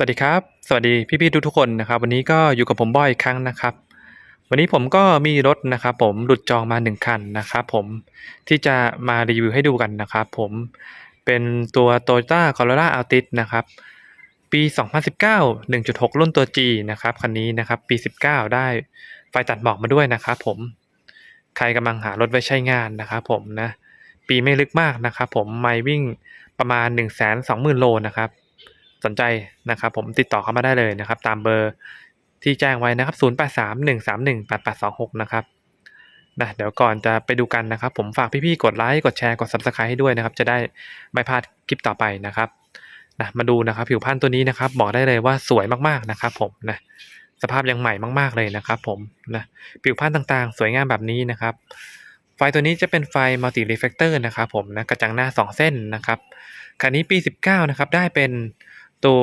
สวัสดีครับ สวัสดีพี่ๆทุกๆคนนะครับวันนี้ก็อยู่กับผมบอยอีกครั้งนะครับ วันนี้ผมก็มีรถนะครับ ผมหลุดจองมาหนึ่งคันนะครับผมที่จะมารีวิวให้ดูกันนะครับ ผมเป็นตัว Toyota Corolla Altis นะครับ ปี 2019 1.6 รุ่นตัว G นะครับคันนี้นะครับปี 19 ได้ไฟตัดหมอกมาด้วยนะครับผมใครกำลังหารถไว้ใช้งานนะครับผมนะปีไม่ลึกมากนะครับผมไมล์วิ่งประมาณ 1 2 0 0 0 0โลนะครับ สนใจนะครับผมติดต่อเข้ามาได้เลยนะครับ ตามเบอร์ที่แจ้งไว้นะครับ 0831318826 นะครับนะเดี๋ยวก่อนจะไปดูกันนะครับ ผมฝากพี่ๆกดไลค์กดแชร์กด Subscribe ให้ด้วยนะครับ จะได้ไม่พลาดคลิปต่อไปนะครับนะมาดูนะครับ ผิวพรรณตัวนี้นะครับ บอกได้เลยว่าสวยมากๆนะครับ ผมนะสภาพยังใหม่มาก ๆเลยนะครับ ผมนะผิวพรรณต่างๆ สวยงามแบบนี้นะครับ ไฟตัวนี้จะเป็นไฟมัลติรีเฟกเตอร์นะครับ ผมนะกระจังหน้า 2 เส้นนะครับคันนี้ปี 19 นะครับ ได้เป็น ตัว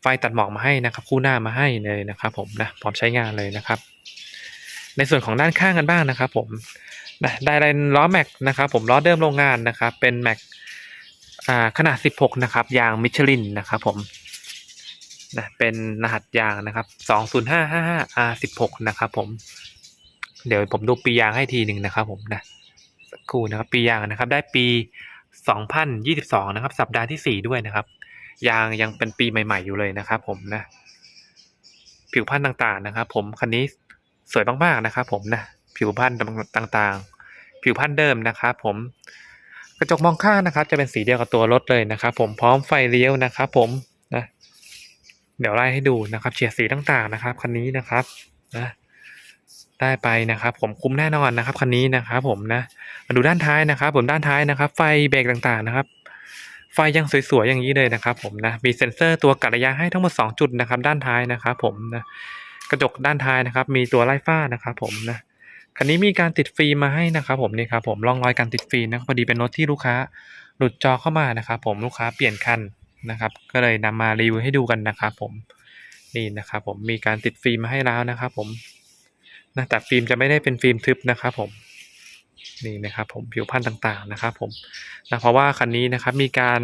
ไฟตัดหมอกมาให้นะครับ คู่หน้ามาให้เลยนะครับผมนะพร้อมใช้งานเลยนะครับ ในส่วนของด้านข้างกันบ้างนะครับผมนะได้เป็นล้อแม็กนะครับ ผมล้อเดิมโรงงานนะครับ เป็นแม็กขนาด 16 นะครับ ยางมิชลินนะครับผมนะเป็นรหัสยางนะครับ 20555 R16 นะครับผม เดี๋ยวผมดูปียางให้ทีหนึ่งนะครับ ผมนะสักครู่นะครับ ปียางนะครับ ได้ปี 2022 นะครับ สัปดาห์ที่ 4 ด้วยนะครับ ยางยังเป็นปีใหม่ ๆ อยู่เลยนะครับผมนะ ผิวพรรณต่างๆนะครับ ผมคันนี้สวยมากๆนะครับ ผมนะผิวพรรณต่างๆ ผิวพรรณเดิมนะครับ ผมกระจกมองข้างนะครับ จะเป็นสีเดียวกับตัวรถเลยนะครับ ผมพร้อมไฟเลี้ยวนะครับ ผมนะเดี๋ยวไล่ให้ดูนะครับเฉียดสีต่างๆนะครับคันนี้นะครับนะได้ไปนะครับ ผมคุ้มแน่นอนนะครับคันนี้นะครับ ผมนะมาดูด้านท้ายนะครับ ผมด้านท้ายนะครับ ไฟเบรกต่างๆนะครับ ไฟยังสวยๆอย่างนี้เลยนะครับผมนะมีเซ็นเซอร์ตัวกัดระยะให้ทั้งหมด 2 จุดนะครับ ด้านท้ายนะครับผมนะกระจกด้านท้ายนะครับ มีตัวไล่ฝ้านะครับผมนะคันนี้มีการติดฟิล์มมาให้นะครับผมนี่ครับผมร่องรอยการติดฟิล์มนะพอดีเป็นรถที่ลูกค้าหลุดจอเข้ามานะครับผมลูกค้าเปลี่ยนคันนะครับ ก็เลยนำมารีวิวให้ดูกันนะครับผมนี่นะครับผมมีการติดฟิล์มมาให้แล้วนะครับผมนะแต่ฟิล์มจะไม่ได้เป็นฟิล์มทึบนะครับผม นี่นะครับผมผิวพรรณต่างๆนะครับผมนะเพราะว่าคันนี้นะครับมีการ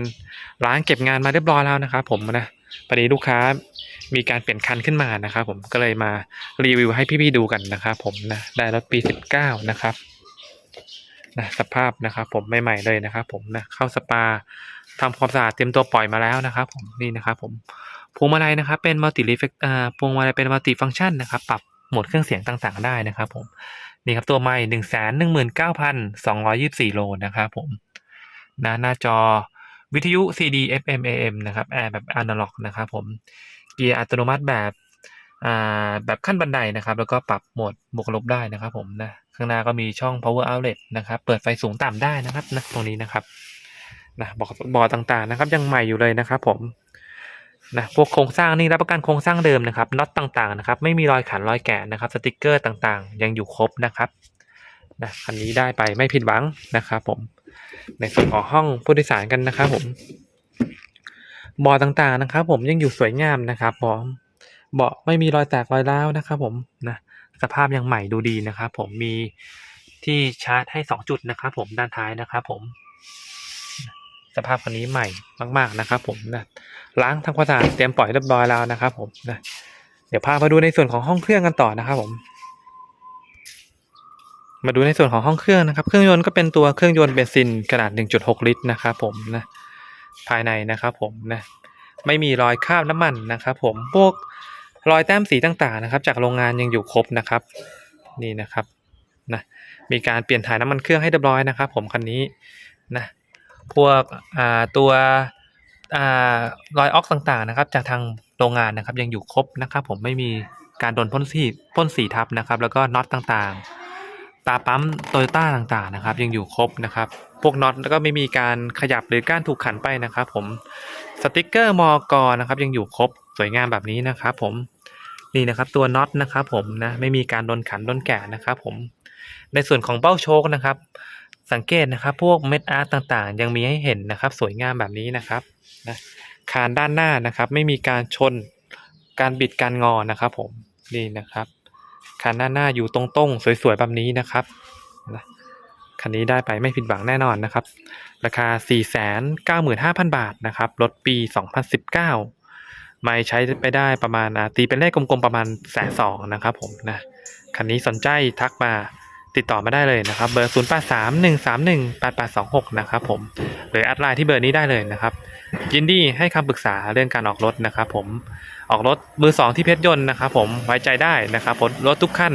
ล้างเก็บงานมาเรียบร้อยแล้วนะครับผมนะพอดีลูกค้ามีการเปลี่ยนคันขึ้นมานะครับผมก็เลยมารีวิวให้พี่ๆดูกันนะครับผมนะได้รถปี 19 นะครับนะสภาพนะครับผมใหม่ๆเลยนะครับผมนะเข้าสปาทำความสะอาดเตรียมตัวปล่อยมาแล้วนะครับผมนี่นะครับผมพวงมาลัยนะครับเป็นมัลติรีเฟกอ่าพวงมาลัยเป็นมัลติฟังก์ชันนะครับ ปรับโหมดเครื่องเสียงต่างๆได้นะครับ ผม นี่ครับตัวไม้หนึ่งแสนหนึ่งหมื่นเก้าพันสองร้อยยี่สี่โลนะครับผมนะหน้าจอวิทยุ CD FM AM นะครับแอร์แบบอนาล็อกนะครับผมเกียร์อัตโนมัติแบบอ่าแบบขั้นบันไดนะครับ แล้วก็ปรับโหมดบวกลบได้นะครับผมนะข้างหน้าก็มีช่อง power outlet นะครับ เปิดไฟสูงต่ำได้นะครับนะตรงนี้นะครับนะบอกบอร์ดต่างๆนะครับ ยังใหม่อยู่เลยนะครับผม นะพวกโครงสร้างนี่รับประกันโครงสร้างเดิมนะครับน็อตต่างๆนะครับไม่มีรอยขันรอยแกะนะครับสติกเกอร์ต่างๆ ยังอยู่ครบนะครับนะคันนี้ได้ไปไม่ผิดหวังนะครับผมในส่วนของห้องผู้โดยสารกันนะครับผมเบาะต่างๆนะครับ ผมยังอยู่สวยงามนะครับเบาะเบาะไม่มีรอยแตกรอยร้าวนะครับ ผมนะสภาพยังใหม่ดูดีนะครับ ผมมีที่ชาร์จให้สองจุดนะครับ ผมด้านท้ายนะครับ ผม สภาพคันนี้ใหม่มาก ๆนะครับ ผมนะล้างทำความสะอาดเตรียมปล่อยเรียบร้อยแล้วนะครับ ผมนะเดี๋ยวพามาดูในส่วนของห้องเครื่องกันต่อนะครับผม มาดูในส่วนของห้องเครื่องนะครับ เครื่องยนต์ก็เป็นตัวเครื่องยนต์เบนซินขนาด 1.6 ลิตรนะครับผมนะภายในนะครับผมนะไม่มีรอยคราบน้ำมันนะครับผมพวกรอยแต้มสีต่างๆนะครับ จากโรงงานยังอยู่ครบนะครับ นี่นะครับนะมีการเปลี่ยนถ่ายน้ำมันเครื่องให้เรียบร้อยนะครับ ผมคันนี้นะ พวกอ่าตัวอ่ารอยออกต่างๆนะครับ จากทางโรงงานนะครับ ยังอยู่ครบนะครับ ผมไม่มีการโดนพ่นสีพ่นสีทับนะครับ แล้วก็น็อตต่างๆ ตาปั๊มโตโยต้าต่างๆนะครับ ยังอยู่ครบนะครับ พวกน็อตแล้วก็ไม่มีการขยับหรือการถูกขันไปนะครับ ผมสติกเกอร์มอกนะครับ ยังอยู่ครบสวยงามแบบนี้นะครับ ผมนี่นะครับตัวน็อตนะครับ ผมนะไม่มีการโดนขันโดนแกะนะครับ ผมในส่วนของเบ้าโชคนะครับ สังเกตนะครับ พวกเม็ดอาร์ตต่างๆ ยังมีให้เห็นนะครับ สวยงามแบบนี้นะครับนะคานด้านหน้านะครับ ไม่มีการชนการบิดการงอนะครับ ผมนี่นะครับคานด้านหน้าอยู่ตรงๆ สวยๆแบบนี้นะครับนะคันนี้ได้ไปไม่ผิดหวังแน่นอนนะครับ ราคา 495,000 บาทนะครับรถปี 2019 ไม่ใช้ไปได้ประมาณตีเป็นเลขกลมๆประมาณแสนสองนะครับผมนะคันนี้สนใจทักมา ติดต่อมาได้เลยนะครับ เบอร์ 0 8 3 1 3 1 8 8 2 6 นะครับผม หรือแอดไลน์ที่เบอร์นี้ได้เลยนะครับ ยินดีให้คำปรึกษาเรื่องการออกรถนะครับผม ออกรถมือสองที่เพชรยนต์นะครับผม ไว้ใจได้นะครับรถรถทุกขั้น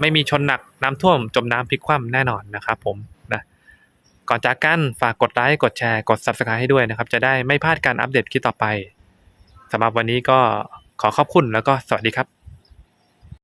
ไม่มีชนหนักน้ำท่วม จมน้ำพลิกคว่ำแน่นอนนะครับผมนะ ก่อนจากกันฝากกดไลค์ กดแชร์ กด Subscribe ให้ด้วยนะครับ จะได้ไม่พลาดการอัปเดตคลิปต่อไปสำหรับวันนี้ก็ขอขอบคุณแล้วก็สวัสดีครับ